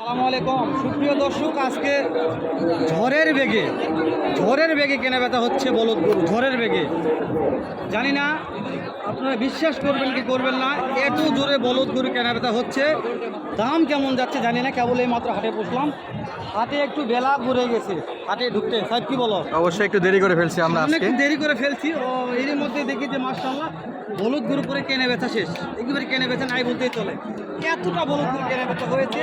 আসসালামু আলাইকুম। সুপ্রিয় দর্শক, আজকে ঝড়ের বেগে ঝড়ের বেগে কেনা ব্যথা হচ্ছে বলদ গরু ঝড়ের বেগে। জানি না, আপনারা বিশ্বাস করবেন কি করবেন না, এত জোরে বলদ গরু কেনা বেচা হচ্ছে। দাম কেমন যাচ্ছে জানি না, কেবল এই মাত্র হাটে বসলাম। হাতে একটু বেলা ঘুরে গেছে। হাটে ঢুকতে। সাহেব কি বলো? অবশ্যই একটু দেরি করে ফেলছি আমরা আজকে। দেরি করে ফেলছি। ও এর মধ্যে দেখি যে মার্শাল্লাহ হলুদ গরু করে কেনে বেচা শেষ। একেবারে কেনে বেচা নাই বলতেই চলে। এতটা হলুদ গরু কেনে বেচা হয়েছে।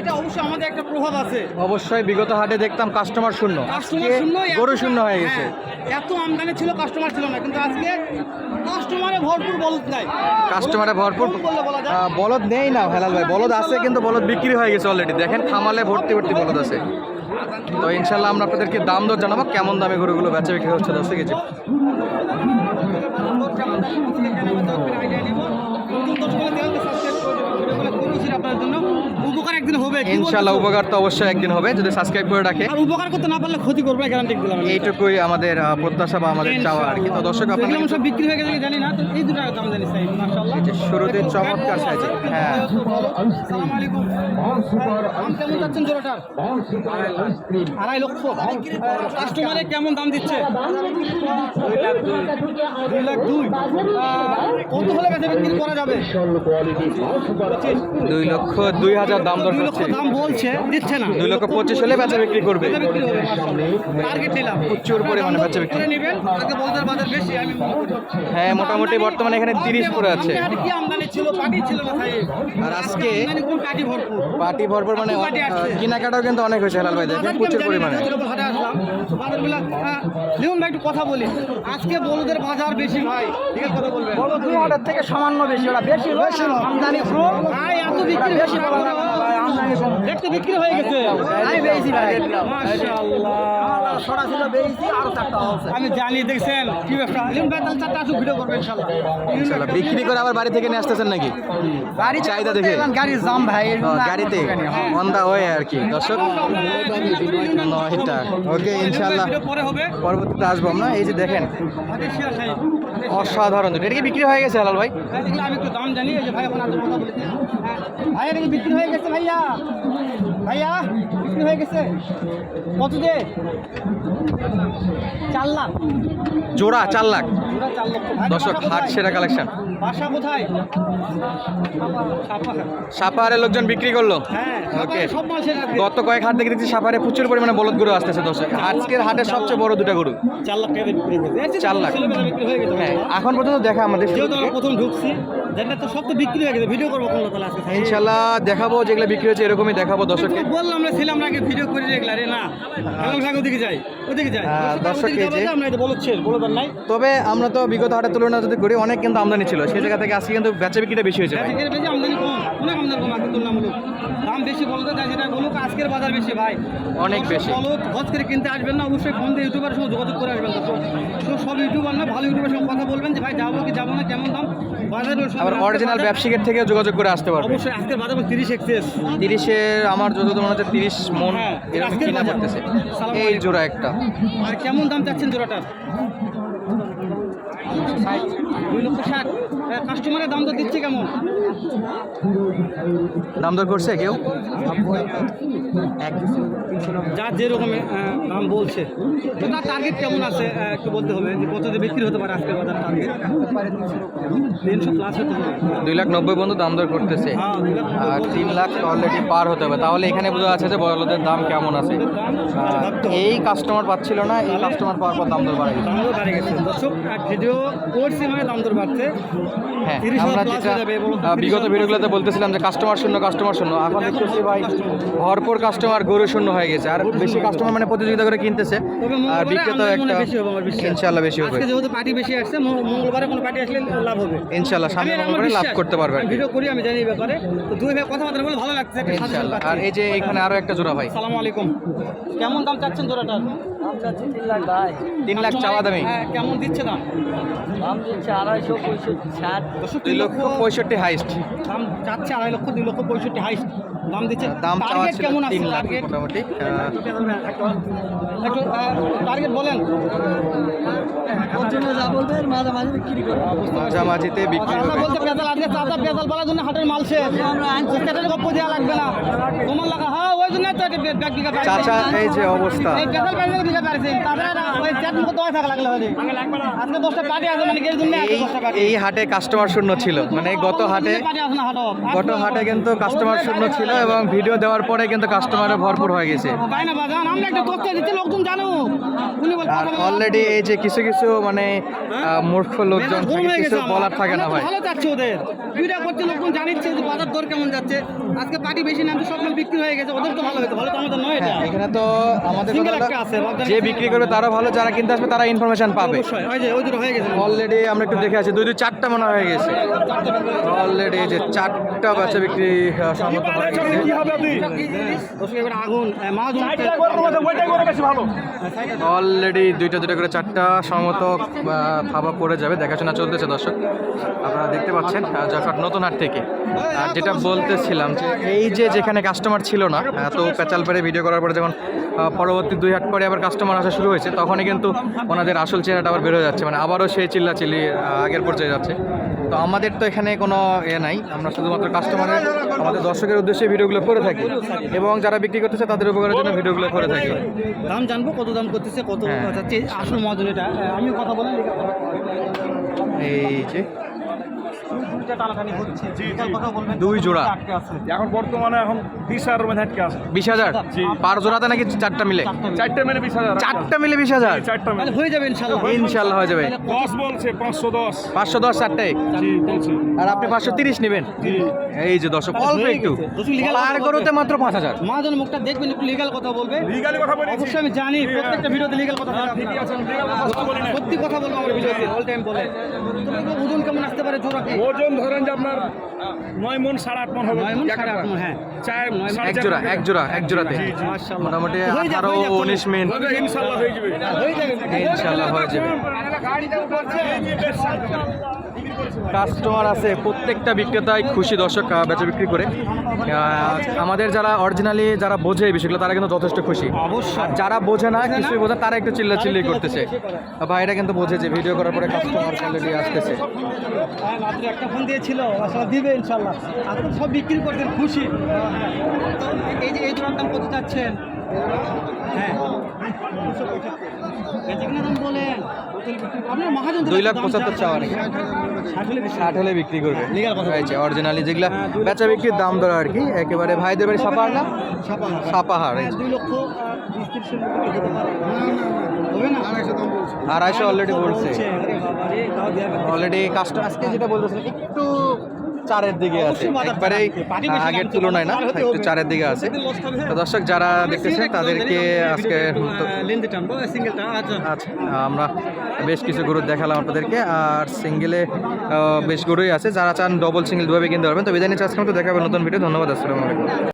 এটা অবশ্যই আমাদের একটা প্রভাব আছে। অবশ্যই বিগত হাটে দেখতাম কাস্টমার শূন্য। কাস্টমার শূন্য গরু শূন্য হয়ে গেছে। হ্যাঁ, এত আমদানি ছিল কাস্টমার ছিল না। কিন্তু আজকে কাস্টমারে ভরপুর বলদ নাই। কাস্টমারে ভরপুর বলদ নেই না হেলাল ভাই। বলদ আছে কিন্তু বলদ বিক্রি হয়ে গেছে অলরেডি দেখেন খামালে ভর্তি ভর্তি বলদ আছে। তো ইনশাল্লাহ আমরা আপনাদেরকে দাম দর জানাব, কেমন দামে গরুগুলো বেচা বিক্রি হচ্ছে দর্শক যে। আপনার জন্য উপকার একদিন হবে বলতেছো? উপকার তো অবশ্যই একদিন হবে যদি সাবস্ক্রাইব করে রাখে। আর উপকার করতে না পারলে ক্ষতি করবে গ্যারান্টি দিলাম এইটুকুই আমাদের প্রত্যাশা বা আমাদের চাওয়া আর কি। তো দর্শক আপনাদের সব বিক্রি হয়ে গেছে জানি না তো এই দুটো দাম জানি সাইজ মাশাআল্লাহ। এই যে শুরুতে চমৎকার সাইজে হ্যাঁ। আসসালামু আলাইকুম। দাম কেমন যাচ্ছেন জোড়াটার? আড়াই লক্ষ। কাস্টমারে কেমন দাম দিচ্ছে? দুই লাখ দুই। কত হলে বেচা বিক্রি করা যাবে? দুই লক্ষ দুই হাজার দাম দর দুই লক্ষ দাম বলছে দিচ্ছে না। দুই লক্ষ পঁচিশ হলে বেচা বিক্রি করবে। টার্গেট নিলাম। প্রচুর পরিমাণে বেচা বিক্রি। করে নেবেন। আগে বলদের বাজার বেশি আমি হ্যাঁ মোটামুটি বর্তমানে এখানে তিরিশ করে আছে। কি আমদানি ছিল? পাটি ছিল না ভাই আর আজকে পাটি ভরপুর? পার্টি ভরপুর মানে। কেনাকাটাও কিন্তু অনেক হয়েছে হেলাল ভাই দেখেন প্রচুর পরিমাণে। লিমন ভাই একটু কথা বলি। আজকে বলদের বাজার বেশি ভাই। ঠিক আছে কথা বলবেন। বলো দুই হাজার থেকে সামান্য বেশি ওরা বেশি বেশি আমদানি কম ভাই এত বিক্রি বেশি বিক্রি হয়ে গেছে। আমি বেশি ভাই। মাশাআল্লাহ। ছড়া ছিল বেশি আরও চারটা আছে। আমি জানি দেখছেন কি ব্যবসা। লিমন ভাই তাহলে চারটা আসুক ভিডিও করবে ইনশাআল্লাহ। ইনশাল্লাহ বিক্রি করে আবার বাড়ি থেকে নিয়ে আসতেছেন নাকি? গাড়ি চাহিদা দেখে? গাড়ির জাম ভাই গাড়িতে অন দা ওয়ে আর কি। দর্শক নয়টা। ওকে হবে। পরবর্তীতে আসব আমরা। এই যে দেখেন অসাধারণ দুটো। এটা কি বিক্রি হয়ে গেছে হালাল ভাই? আমি একটু দাম জানি যে ভাই আপনার কথা বলেছি। ভাই এটা কি বিক্রি হয়ে গেছে ভাইয়া? ভাইয়া বিক্রি হয়ে গেছে। কত দে চার লাখ। জোড়া চার লাখ। দর্শক হাট সেরা কালেকশন। বাসা কোথায়? সাপাহার। লোকজন বিক্রি করল? হ্যাঁ ওকে। গত কয়েক হাট থেকে দেখছি সাপারে প্রচুর পরিমাণে বলদ গরু আসতেছে দর্শক। আজকের হাটের সবচেয়ে বড় দুটা গরু। চার লাখ টাকা বিক্রি চার লাখ। হয়ে এখন পর্যন্ত দেখা আমাদের প্রথম ঢুকছি তো সব তো বিক্রি হয়ে গেছে। ভিডিও করব কোন লোকাল আজকে ইনশাল্লাহ দেখাবো যেগুলো বিক্রি হচ্ছে এরকমই দেখাবো দর্শককে বললাম আমরা ছিলাম আগে ভিডিও করে না। ওদিকে যাই। দর্শক ওদিকে এই যে- যাব, আমরা এটা বলছি বলবেন নাই। তবে আমরা তো বিগত হাটের তুলনা যদি করি অনেক কিন্তু আমদানি ছিল। সেই জায়গা থেকে আজকে কিন্তু বেচা বিক্রিটা বেশি হয়েছে দাম বেশি বলতে চাই সেটা বলুক আজকের বাজার বেশি ভাই। অনেক বেশি। বলুক হজ করে কিনতে আসবেন না অবশ্যই ফোন দিয়ে ইউটিউবার সঙ্গে যোগাযোগ করে আসবেন। তো সব ইউটিউবার না ভালো ইউটিউবের সঙ্গে কথা বলবেন যে ভাই যাব কি যাব না কেমন দাম? আবার অরিজিনাল ব্যবসায়িকের থেকে যোগাযোগ করে আসতে পারবে। অবশ্যই আজকের বাজার তিরিশ এক্সেস তিরিশের আমার যত মনে হচ্ছে তিরিশ মন হ্যাঁ, এরকম কিনা করতেছে এই জোড়া একটা। আর কেমন দাম চাচ্ছেন জোড়াটার? দুই লক্ষ ষাট। কাস্টমারের দাম তো দিচ্ছে কেমন? দাম দর করছে কেউ? যার যেরকম দাম বলছে। তো তার টার্গেট কেমন আছে? একটু বলতে হবে যে কত বিক্রি হতে পারে আজকের বাজার টার্গেট তিনশো প্লাস হতে হবে। দুই লাখ নব্বই বন্ধু দাম দর করতেছে। হ্যাঁ আর তিন লাখ অলরেডি পার হতে হবে। তাহলে এখানে বোঝা যাচ্ছে যে বড়দের দাম কেমন আছে। এই কাস্টমার পাচ্ছিল না এই কাস্টমার পাওয়ার পর দাম দর বাড়ে গেছে দর দর্শক ভিডিও করছি মানে দাম দর বাড়ছে? হ্যাঁ আমরা যেটা বিগত ভিডিওগুলোতে বলতেছিলাম যে কাস্টমার শূন্য কাস্টমার শূন্য। এখন দেখতেছি ভাই ভরপুর কাস্টমার গরু শূন্য হয়ে গেছে। আর বেশি কাস্টমার মানে প্রতিযোগিতা করে কিনতেছে। আর বিক্রেতা একটা হয় বেশি হবে আমার বিশ্বাস। ইনশাল্লাহ বেশি হবে। আজকে যেহেতু পার্টি বেশি আসছে মঙ্গলবারে কোনো পার্টি আসলে লাভ হবে। ইনশাল্লাহ সামনে মঙ্গলবারে লাভ করতে পারবে। ভিডিও করি আমি জানি এই ব্যাপারে। তো দুই ভাই কথাবার্তা বলে ভালো লাগছে ইনশাল্লাহ আর এই যে এখানে আরও একটা জোড়া ভাই। সালামু আলাইকুম। কেমন দাম চাচ্ছেন জোড়াটার? দাম চাচ্ছি তিন লাখ ভাই। তিন লাখ চাওয়া দামি। হ্যাঁ, কেমন দিচ্ছে দাম? দাম দিচ্ছে আড়াইশো পঁয়ষট্টি ষাট। দুই লক্ষ পঁয়ষট্টি হাইস্ট। দাম চাচ্ছে আড়াই লক্ষ দুই লক্ষ পঁয়ষট্টি হাইস্ট। দাম দিচ্ছে। দাম টার্গেট কেমন আছে? টার্গেট মোটামুটি। একটু টার্গেট বলেন। মাঝামাঝিতে বিক্রি হবে। বলতে পেঁচাল আজকে চাচা পেঁচাল বলার জন্য হাটের মাল শেষ। পেঁচালের গপ্প দেওয়া লাগবে না। তোমার লাগা হ্যাঁ ওই জন্য তো চাচা এই যে অবস্থা। এই ওই চ্যাট মুখে দোয়া থাকা লাগলে আজকে মানে এই হাটে কাস্টমার শূন্য ছিল। মানে গত হাটে গত হাটে কিন্তু কাস্টমার শূন্য ছিল এবং ভিডিও দেওয়ার পরে কিন্তু কাস্টমারে ভরপুর হয়ে গেছে। আর অলরেডি এই যে কিছু কিছু মানে মূর্খ লোকজন কিছু বলার থাকে না ভাই। ভালো যাচ্ছে ওদের। ভিডিও করছে লোকজন জানিচ্ছে যে বাজার দর কেমন যাচ্ছে। আজকে পার্টি বেশি নামছে সব মাল বিক্রি হয়ে গেছে ওদের তো ভালো হয়েছে ভালো তো আমাদের নয় এটা। এখানে তো আমাদের Single কথা একটা আছে, হলো, বাগদান যে বিক্রি করবে তারা ভালো যারা কিনতে আসবে তারা ইনফরমেশন পাবে। অবশ্যই ওই যে হয়ে গেছে? অলরেডি আমরা একটু দেখে আছি দুই দুই চারটা মনে হয়ে গেছে। অলরেডি যে চারটা বাচ্চা বিক্রি সম্মত হয়ে গেছে। অলরেডি দুইটা দুইটা করে চারটা সম্মত থাবা পড়ে যাবে দেখাশোনা চলতেছে দর্শক। আপনারা দেখতে পাচ্ছেন আহ, নতুন হাট থেকে। আর যেটা বলতেছিলাম যে এই যে যেখানে কাস্টমার ছিল না এত পেঁচাল পেরে ভিডিও করার পরে যখন পরবর্তী দুই হাট পরে আবার কাস্টমার আসা শুরু হয়েছে তখনই কিন্তু ওনাদের আসল চেহারাটা আবার বেরোয় যাচ্ছে। মানে আবারও সেই চিল্লা চিল্লি আগের পর্যায়ে যাচ্ছে। তো আমাদের তো এখানে কোনো এ নাই আমরা শুধুমাত্র কাস্টমারের আমাদের দর্শকের উদ্দেশ্যে ভিডিওগুলো করে থাকি এবং যারা বিক্রি করতেছে তাদের উপকারের জন্য ভিডিওগুলো করে থাকি। দাম জানব কত দাম করতেছে কত হ্যাঁ। আসল মজুরিটা এটা আমিও কথা বলেন এই যে দুই জোড়া। এখন বর্তমানে এখন বিশ হাজার রুমে হাটকে আছে। বিশ হাজার? পার জোড়াতে নাকি চারটা মিলে? চারটে মেনে বিশ হাজার। চারটা মিলে বিশ হাজার? চারটা হয়ে যাবে ইনশাল্লাহ ইনশাল্লাহ হয়ে যাবে। দশ বলছে পাঁচশো দশ। পাঁচশো দশ চারটায় আর আপনি পাঁচশো তিরিশ নেবেন? এই যে দর্শক অল্প একটু। আর বলবে। মাত্র পাঁচ হাজার। মহাজন মুখটা দেখবেন একটু লিগাল কথা বলবে। লিগালি কথা বলেছি। অবশ্যই আমি জানি প্রত্যেকটা ভিডিওতে লিগাল কথা বলে বলি না সত্যি কথা বলব আমার ভিডিওতে অল টাইম বলে। ওজন কেমন আসতে পারে জোড়া ওজন ধরেন যে আপনার নয় মন সাড়ে আট মন হবে। নয় মন সাড়ে আট মন হ্যাঁ। চার এক জোড়া এক জোড়া এক জোড়াতে জি, জি। মাশাআল্লাহ। মোটামুটি আঠারো উনিশ মিনিট। ইনশাল্লাহ হয়ে যাবে। ইনশাল্লাহ হয়ে যাবে। কাস্টমার আছে প্রত্যেকটা বিক্রেতাই খুশি দর্শক বেচা বিক্রি করে। আমাদের যারা অরিজিনালি যারা বোঝে এই বিষয়গুলো তারা কিন্তু যথেষ্ট খুশি। যারা বোঝে না কিছুই বোঝে তারা একটু চিল্লা চিল্লি করতেছে। ভাইরা কিন্তু বোঝে যে ভিডিও করার পরে কাস্টমার অলরেডি আসতেছে। হ্যাঁ, একটা ফোন দিয়েছিল আসলে দিবে ইনশাল্লাহ আপনি সব বিক্রি করতেন খুশি। এই যে এই দাম কত চাচ্ছেন? হ্যাঁ দুই লাখ পঁচাত্তর চাওয়া নাকি? ষাট হলে বিক্রি করবে। হয়েছে অরিজিনালি যেগুলা বেচা বিক্রির দাম দর আর কি একেবারে ভাইদের বাড়ি সাপাহার না? সাপাহার। হ্যাঁ, আড়াইশো অলরেডি বলছে। অলরেডি কাস্টমার আজকে যেটা বলতেছেন একটু চারের দিকে আছে। একবারেই আগের তুলনায় না একটু চারের দিকে আছে। তো দর্শক যারা দেখতেছে তাদেরকে আজকে তো- আচ্ছা। আচ্ছা আমরা বেশ কিছু গরু দেখালাম আপনাদেরকে আর সিঙ্গেলে বেশ গরুই আছে। যারা চান ডবল সিঙ্গেল দুভাবে কিনতে পারবেন। তো বিদায় নিচ্ছে আজকে মতো দেখাবেন নতুন ভিডিও ধন্যবাদ আসসালামু আলাইকুম।